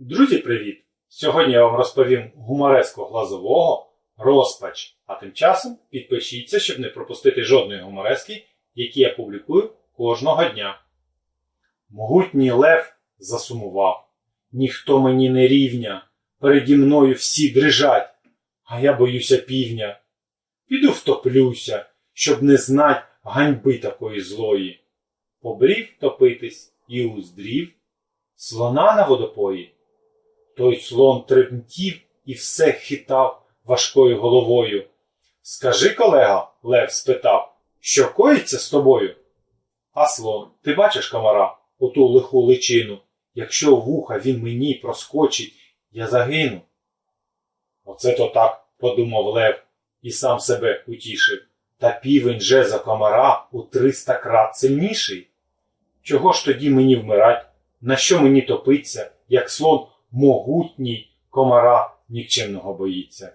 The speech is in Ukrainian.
Друзі, привіт! Сьогодні я вам розповім гумореску глазового розпач. А тим часом підпишіться, щоб не пропустити жодної гуморески, які я публікую кожного дня. Могутній лев засумував. Ніхто мені не рівня, переді мною всі дрижать, а я боюся півня. Піду втоплюся, щоб не знать ганьби такої злої. Побрів топитись і уздрів слона на водопої. Той слон тремтів і все хитав важкою головою. Скажи, колега, Лев спитав, що коїться з тобою? А слон, ти бачиш комара, оту лиху личину. Якщо вуха він мені проскочить, я загину. Оце то так, подумав Лев і сам себе утішив. Та півень же за комара у триста крат сильніший. Чого ж тоді мені вмирать? На що мені топиться, як слон могутній комара нікчемного боїться?